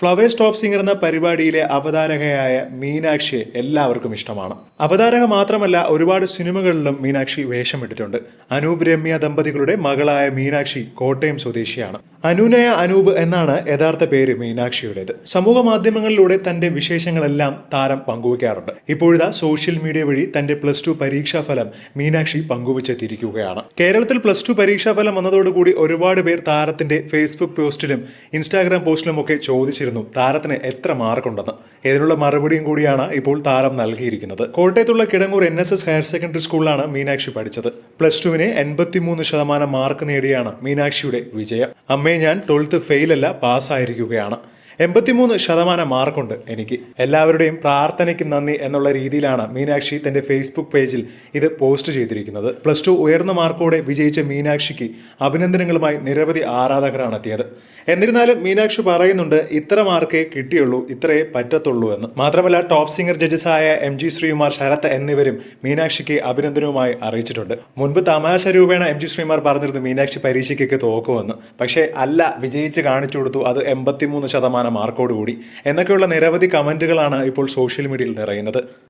Flowers top singer എന്ന പരിപാടിയിലെ അവതാരകയായ മീനാക്ഷിയെ എല്ലാവർക്കും ഇഷ്ടമാണ്. അവതാരക മാത്രമല്ല ഒരുപാട് സിനിമകളിലും മീനാക്ഷി വേഷമിട്ടിട്ടുണ്ട് അനൂപ് രമ്യ ദമ്പതികളുടെ മകളായ മീനാക്ഷി കോട്ടയം സ്വദേശിയാണ്. അനുനയ അനൂപ് എന്നാണ് യഥാർത്ഥ പേര് മീനാക്ഷിയുടേത്. സമൂഹ മാധ്യമങ്ങളിലൂടെ തന്റെ വിശേഷങ്ങളെല്ലാം താരം പങ്കുവയ്ക്കാറുണ്ട് ഇപ്പോഴിതാ സോഷ്യൽ മീഡിയ വഴി തന്റെ പ്ലസ് ടു പരീക്ഷാ ഫലം മീനാക്ഷി പങ്കുവച്ചെത്തിയിരിക്കുകയാണ്. കേരളത്തിൽ പ്ലസ് ടു പരീക്ഷാ ഫലം വന്നതോടുകൂടി ഒരുപാട് പേർ താരത്തിന്റെ ഫേസ്ബുക്ക് പോസ്റ്റിലും ഇൻസ്റ്റാഗ്രാം പോസ്റ്റിലും ഒക്കെ ചോദിച്ചിരുന്നു താരത്തിന് എത്ര മാർക്കുണ്ടെന്ന്. ഇതിനുള്ള മറുപടിയും കൂടിയാണ് ഇപ്പോൾ താരം നൽകിയിരിക്കുന്നത്. കോട്ടയത്തുള്ള Kidangoor N S S higher secondary സ്കൂളിലാണ് മീനാക്ഷി പഠിച്ചത്. പ്ലസ് ടുവിന് എൺപത്തിമൂന്ന് ശതമാനം മാർക്ക് നേടിയാണ് മീനാക്ഷിയുടെ വിജയം. അമ്മയെ ഞാൻ ട്വൽത്ത് ഫെയിലല്ല പാസ്സായിരിക്കുകയാണ് എൺപത്തിമൂന്ന് ശതമാനം മാർക്കുണ്ട് എനിക്ക്. എല്ലാവരുടെയും പ്രാർത്ഥനയ്ക്ക് നന്ദി എന്നുള്ള രീതിയിലാണ് മീനാക്ഷി തന്റെ ഫേസ്ബുക്ക് പേജിൽ ഇത് പോസ്റ്റ് ചെയ്തിരിക്കുന്നത്. പ്ലസ് ടു ഉയർന്ന മാർക്കോടെ വിജയിച്ച മീനാക്ഷിക്ക് അഭിനന്ദനങ്ങളുമായി നിരവധി ആരാധകരാണ് എത്തിയത്. എന്നിരുന്നാലും മീനാക്ഷി പറയുന്നുണ്ട് ഇത്ര മാർക്കേ കിട്ടിയുള്ളൂ ഇത്രയേ പറ്റത്തുള്ളൂ എന്ന്. മാത്രമല്ല ടോപ്പ് സിംഗർ ജഡ്ജസായ എം ജി ശ്രീകുമാർ ശരത്ത് എന്നിവരും മീനാക്ഷിക്ക് അഭിനന്ദനവുമായി അറിയിച്ചിട്ടുണ്ട്. മുൻപ് തമാശ രൂപേണ എം ജി ശ്രീകുമാർ പറഞ്ഞിരുന്നു മീനാക്ഷി പരീക്ഷയ്ക്കൊക്കെ തോക്കുമെന്ന്. പക്ഷേ അല്ല വിജയിച്ച് കാണിച്ചു കൊടുത്തു അത് എൺപത്തിമൂന്ന് ശതമാനം മാർക്കോടുകൂടി. എന്നൊക്കെയുള്ള നിരവധി കമന്റുകളാണ് ഇപ്പോൾ സോഷ്യൽ മീഡിയയിൽ നിറയുന്നത്.